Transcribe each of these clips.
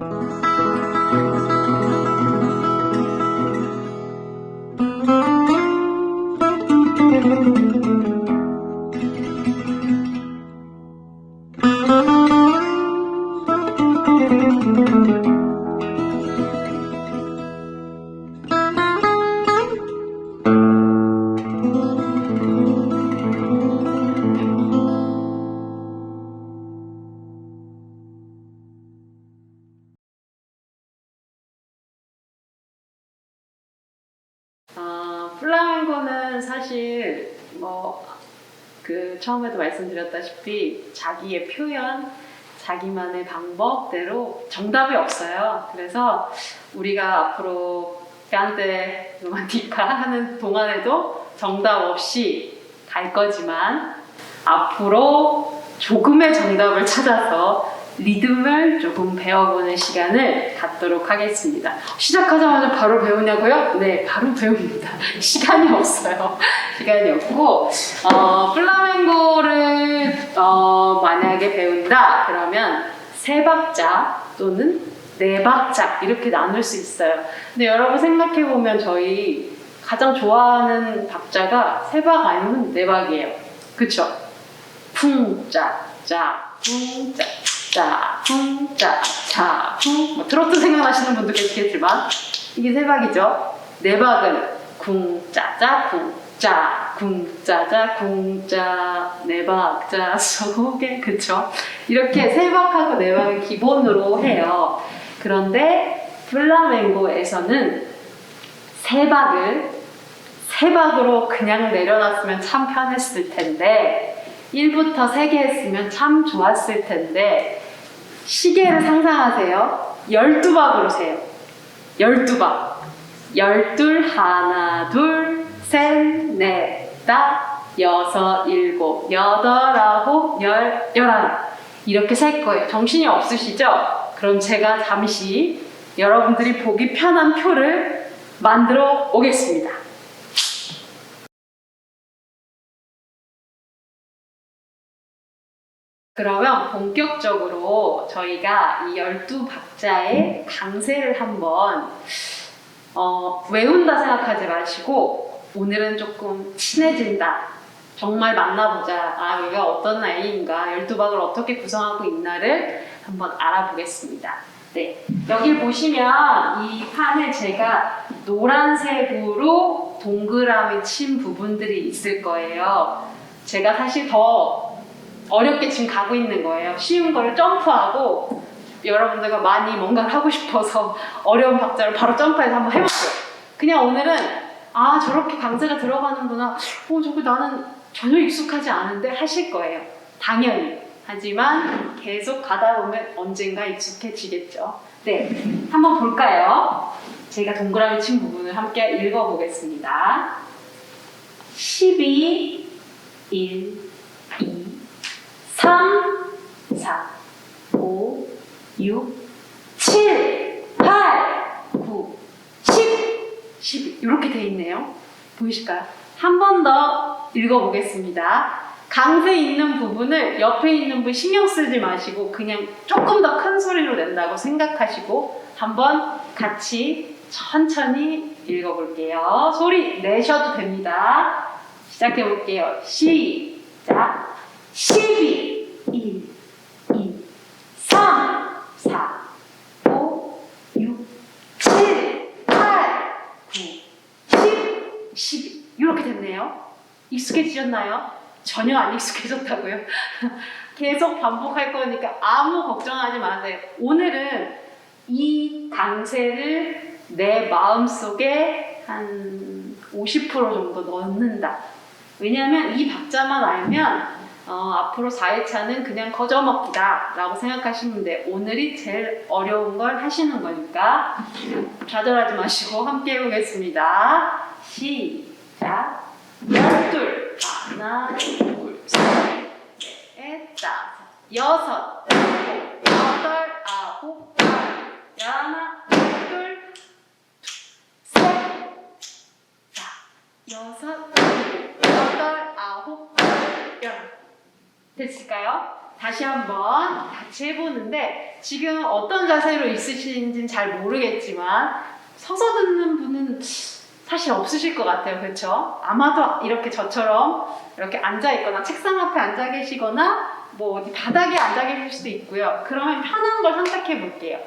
아, 사실 뭐 그 처음에도 말씀드렸다시피 자기의 표현, 자기만의 방법대로 정답이 없어요. 그래서 우리가 앞으로 깐데 로만티카 하는 동안에도 정답 없이 갈 거지만 앞으로 조금의 정답을 찾아서 리듬을 조금 배워보는 시간을 갖도록 하겠습니다. 시작하자마자 바로 배우냐고요? 네, 바로 배웁니다. 시간이 없어요. 시간이 없고, 어, 플라멩고를 어, 만약에 배운다 그러면 세 박자 또는 네 박자 이렇게 나눌 수 있어요. 근데 여러분 생각해 보면 저희 가장 좋아하는 박자가 세 박 아니면 네 박이에요. 그쵸? 쿵짜짜 쿵짜 짜 쿵짜짜 쿵 뭐, 트로트 생각나시는 분도 계시겠지만 이게 세 박이죠. 네 박은 쿵짜짜 쿵짜 쿵짜짜 쿵짜 네 박자 속에 그쵸? 이렇게 세 박하고 네 박을 기본으로 해요. 그런데 플라멩고에서는 세 박을 세 박으로 그냥 내려놨으면 참 편했을 텐데 1부터 3개 했으면 참 좋았을 텐데 시계를 상상하세요. 12박으로 세요. 12박. 열둘, 하나, 둘, 셋, 넷, 다, 여섯, 일곱, 여덟, 아홉, 열, 열하나. 이렇게 셀 거예요. 정신이 없으시죠? 그럼 제가 잠시 여러분들이 보기 편한 표를 만들어 오겠습니다. 그러면 본격적으로 저희가 이 12박자의 강세를 한번 어, 외운다 생각하지 마시고 오늘은 조금 친해진다. 정말 만나보자. 아, 얘가 어떤 아이인가, 12박을 어떻게 구성하고 있나를 한번 알아보겠습니다. 네. 여기 보시면 이 판에 제가 노란색으로 동그라미 친 부분들이 있을 거예요. 제가 사실 더 어렵게 지금 가고 있는 거예요. 쉬운 거를 점프하고 여러분들과 많이 뭔가를 하고 싶어서 어려운 박자를 바로 점프해서 한번 해볼게요. 그냥 오늘은 아 저렇게 강세가 들어가는구나. 어 저거 나는 전혀 익숙하지 않은데 하실 거예요. 당연히. 하지만 계속 가다 보면 언젠가 익숙해지겠죠. 네, 한번 볼까요? 제가 동그라미 친 부분을 함께 읽어보겠습니다. 12, 1, 2, 3, 4, 5, 6, 7, 8, 9, 10, 11 이렇게 돼 있네요. 보이실까요? 한 번 더 읽어보겠습니다. 강세 있는 부분을 옆에 있는 분 신경 쓰지 마시고 그냥 조금 더 큰 소리로 낸다고 생각하시고 한번 같이 천천히 읽어볼게요. 소리 내셔도 됩니다. 시작해 볼게요. 시작. 12, 1, 2, 3, 4, 5, 6, 7, 8, 9, 10, 12 이렇게 됐네요. 익숙해지셨나요? 전혀 안 익숙해졌다고요? 계속 반복할 거니까 아무 걱정하지 마세요. 오늘은 이 강세를 내 마음 속에 한 50% 정도 넣는다. 왜냐하면 이 박자만 알면 어, 앞으로 4회차는 그냥 거저 먹기다 라고 생각하시면 돼요. 오늘이 제일 어려운 걸 하시는 거니까 좌절하지 마시고 함께 해보겠습니다. 시작. 열둘, 하나, 둘, 셋, 넷, 다섯, 여섯, 일곱, 여덟, 아홉, 열, 하나, 둘, 셋, 자, 여섯, 일곱, 여덟, 아홉, 열. 됐을까요? 다시 한번 같이 해보는데 지금 어떤 자세로 있으신지는 잘 모르겠지만 서서 듣는 분은 사실 없으실 것 같아요. 그렇죠? 아마도 이렇게 저처럼 이렇게 앉아 있거나 책상 앞에 앉아 계시거나 뭐 어디 바닥에 앉아 계실 수도 있고요. 그러면 편한 걸 선택해 볼게요.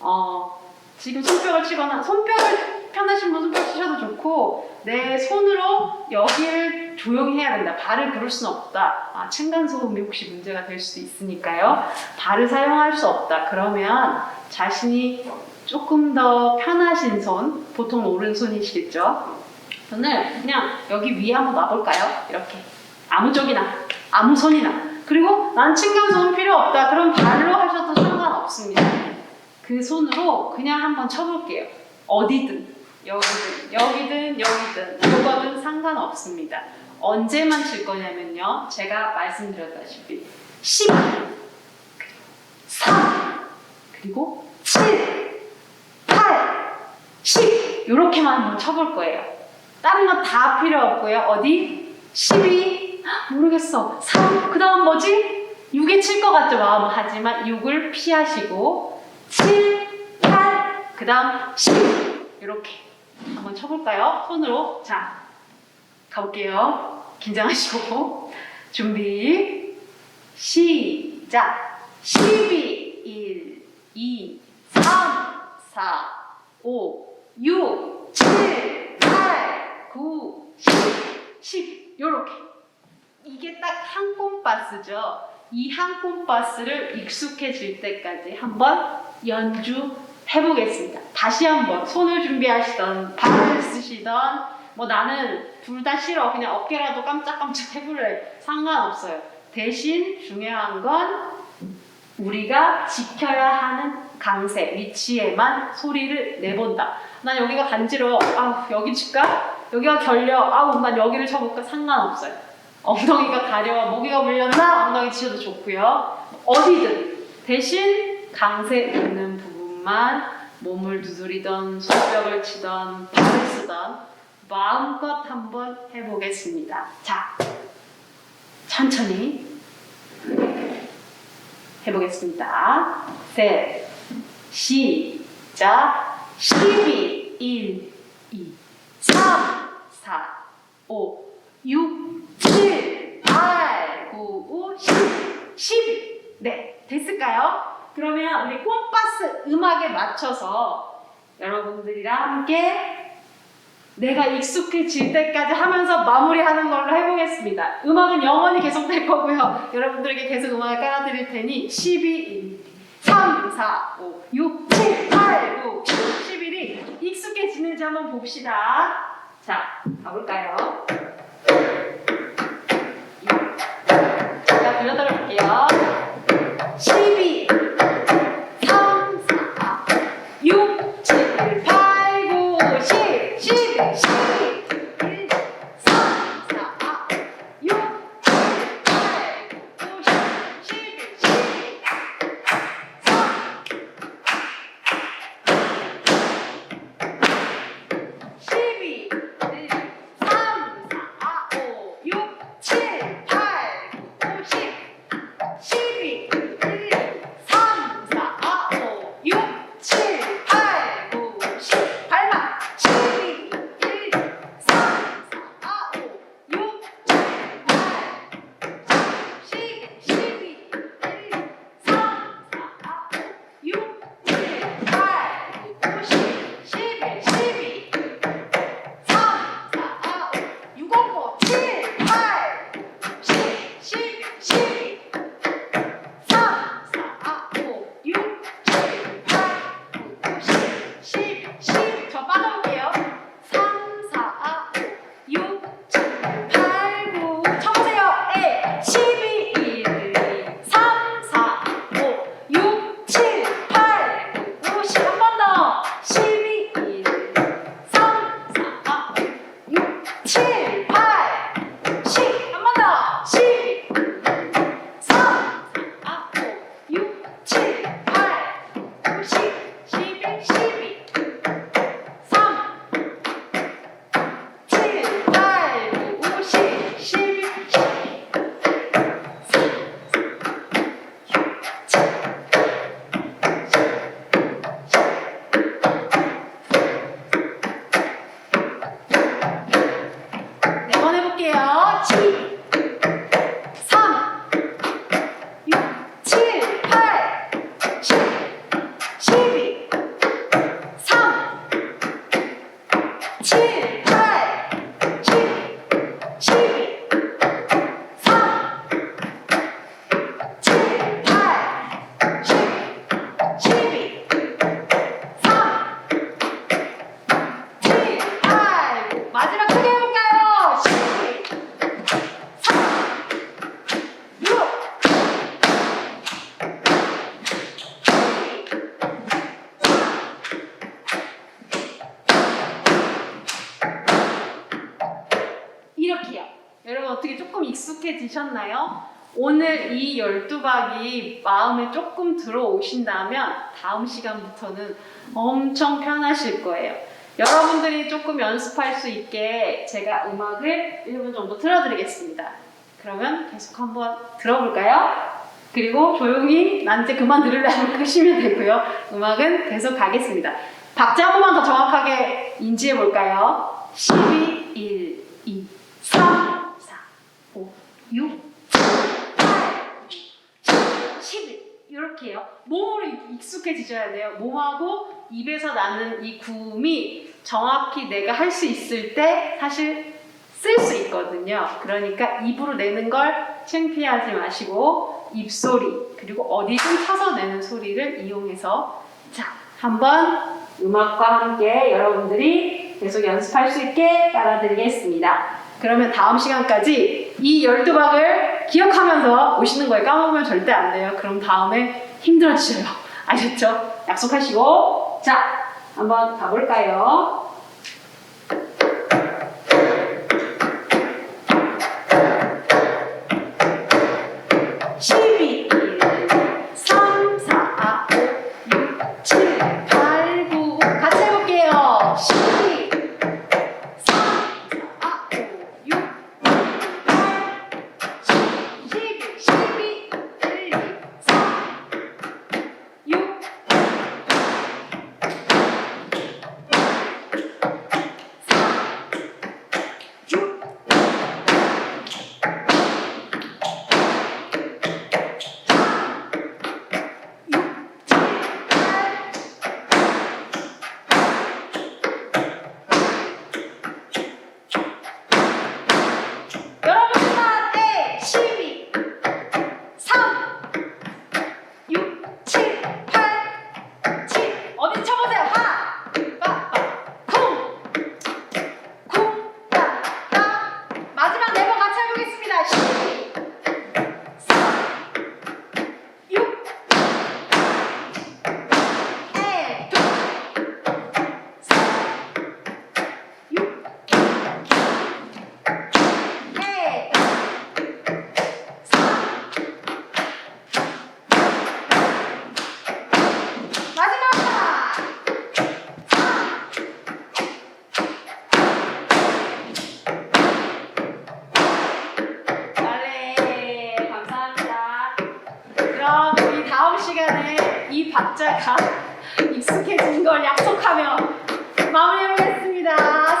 어, 지금 손뼉을 치거나 손뼉을 편하신 분 손뼉 치셔도 좋고 내 손으로 여기를 조용히 해야 된다. 발을 부를 수는 없다. 아, 층간소음이 혹시 문제가 될 수도 있으니까요. 발을 사용할 수 없다. 그러면 자신이 조금 더 편하신 손, 보통 오른손이시겠죠? 손을 그냥 여기 위에 한번 놔볼까요? 이렇게 아무 쪽이나 아무 손이나 그리고 난 층간소음 필요 없다. 그럼 발로 하셔도 상관없습니다. 그 손으로 그냥 한번 쳐볼게요. 어디든 여기든 여기든 여기든 뭐거든 상관없습니다. 언제만 칠 거냐면요. 제가 말씀드렸다시피 10 그리고 3 그리고 7 8 10 이렇게만 한번 쳐볼 거예요. 다른 거다 필요 없고요. 어디? 12 모르겠어. 3 그 다음 뭐지? 6에 칠 것 같죠 마음 하지만 6을 피하시고 7, 8, 그 다음 10 이렇게 한번 쳐볼까요? 손으로 자 가볼게요. 긴장하시고. 준비 시작. 12, 1, 2, 3, 4, 5, 6, 7, 8, 9, 10, 10 요렇게. 이게 딱한 콤바스죠. 이한 콤바스를 익숙해질 때까지 한번 연주 해보겠습니다. 다시 한번 손을 준비하시던 발을 쓰시던 뭐 나는 둘 다 싫어 그냥 어깨라도 깜짝깜짝 해볼래 상관없어요. 대신 중요한 건 우리가 지켜야 하는 강세 위치에만 소리를 내본다. 난 여기가 간지러워. 아 여기 칠까? 여기가 결려. 아우 난 여기를 쳐볼까? 상관없어요. 엉덩이가 가려워, 모기가 물렸나? 엉덩이 치셔도 좋고요. 어디든 대신 강세 있는 부분만 몸을 두드리던 손뼉을 치던 발을 쓰던 마음껏 한번 해보겠습니다. 자, 천천히 해보겠습니다. 셋, 시작, 12, 1, 2, 3, 4, 5, 6, 7, 8, 9, 10, 12. 네, 됐을까요? 그러면 우리 콤파스 음악에 맞춰서 여러분들이랑 함께 내가 익숙해질 때까지 하면서 마무리하는 걸로 해보겠습니다. 음악은 영원히 계속 될 거고요. 여러분들에게 계속 음악을 깔아드릴 테니 12, 1, 3, 4, 5, 6, 7, 8, 9, 10, 11이 익숙해지는지 한번 봅시다. 자, 가볼까요? 제가 들려드려 볼게요. 12, 익숙해지셨나요? 오늘 이 12박이 마음에 조금 들어오신다면 다음 시간부터는 엄청 편하실 거예요. 여러분들이 조금 연습할 수 있게 제가 음악을 1분 정도 틀어드리겠습니다. 그러면 계속 한번 들어볼까요? 그리고 조용히 난 이제 그만 들을래 하면 끄시면 되고요. 음악은 계속 가겠습니다. 박자 한 번만 더 정확하게 인지해 볼까요? 12, 1, 2, 3, 4, 5, 6, 7, 8, 9, 10, 11 이렇게요. 몸으로 익- 익숙해지셔야 돼요. 몸하고 입에서 나는 이 구음이 정확히 내가 할 수 있을 때 사실 쓸 수 있거든요. 그러니까 입으로 내는 걸 창피하지 마시고 입소리 그리고 어디든 쳐서 내는 소리를 이용해서 자 한번 음악과 함께 여러분들이 계속 연습할 수 있게 따라드리겠습니다. 그러면 다음 시간까지 이 12박을 기억하면서 오시는 거예요. 까먹으면 절대 안 돼요. 그럼 다음에 힘들어지셔요. 아셨죠? 약속하시고 자 한번 가볼까요? 그럼 우리 다음 시간에 이 박자가 익숙해진 걸 약속하며 마무리해보겠습니다.